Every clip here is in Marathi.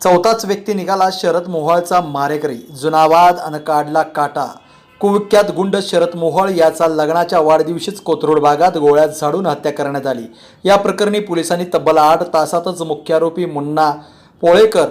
चौथाच व्यक्ती निघाला शरद मोहळचा मारेकरी. जुनावाद अन काढला काटा. कुविख्यात गुंड शरद मोहळ याचा लग्नाच्या वाढदिवशीच कोथरूड भागात गोळ्यात झाडून हत्या करण्यात आली. या प्रकरणी पोलिसांनी तब्बल आठ तासातच मुख्य आरोपी मुन्ना पोळेकर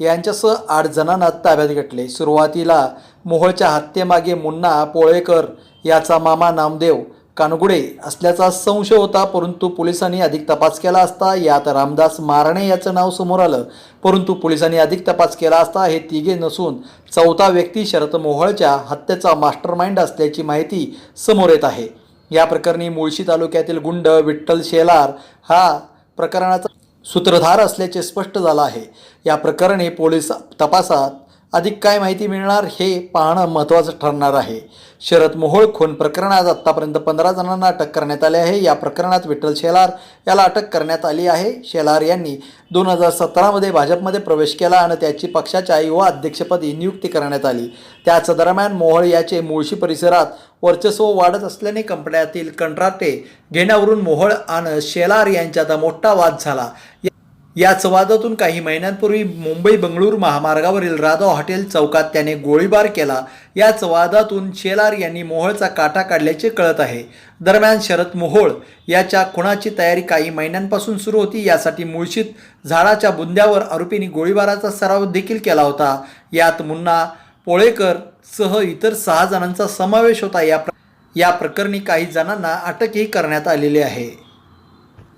यांच्यासह आठ जणांना ताब्यात घेतले. सुरुवातीला मोहळच्या हत्येमागे मुन्ना पोळेकर याचा मामा नामदेव कानगुडे असल्याचा संशय होता परंतु पोलिसांनी अधिक तपास केला असता यात रामदास मारणे याचं नाव समोर आलं. परंतु पोलिसांनी अधिक तपास केला असता हे तिघे नसून चौथा व्यक्ती शरद मोहळच्या हत्येचा मास्टरमाइंड असल्याची माहिती समोर येत आहे. या प्रकरणी मुळशी तालुक्यातील गुंड विठ्ठल शेलार हा प्रकरणाचा सूत्रधार असल्याचे स्पष्ट झालं आहे. या प्रकरणी पोलीस तपासात अधिक काय माहिती मिळणार हे पाहणं महत्त्वाचं ठरणार आहे. शरद मोहोळ खून प्रकरणात आत्तापर्यंत पंधरा जणांना अटक करण्यात आली आहे. या प्रकरणात विठ्ठल शेलार याला अटक करण्यात आली आहे. शेलार यांनी दोन हजार सतरामध्ये भाजपमध्ये प्रवेश केला आणि त्याची पक्षाच्या युवा अध्यक्षपदी नियुक्ती करण्यात आली. त्याच दरम्यान मोहोळ याचे मुळशी परिसरात वर्चस्व वाढत असल्याने कंपन्यातील कंत्राटे घेण्यावरून मोहोळ आणि शेलार यांच्यात मोठा वाद झाला. याच वादातून काही महिन्यांपूर्वी मुंबई बंगळूर महामार्गावरील राधा हॉटेल चौकात त्याने गोळीबार केला. याच वादातून शेलार यांनी मोहोळचा काटा काढल्याचे कळत आहे. दरम्यान शरद मोहोळ याच्या खुणाची तयारी काही महिन्यांपासून सुरू होती. यासाठी मुळशीत झाडाच्या बुंद्यावर आरोपींनी गोळीबाराचा सराव देखील केला होता. यात मुन्ना पोळेकर सह इतर सहा जणांचा समावेश होता. या प्र या प्रकरणी काही जणांना अटकही करण्यात आलेली आहे.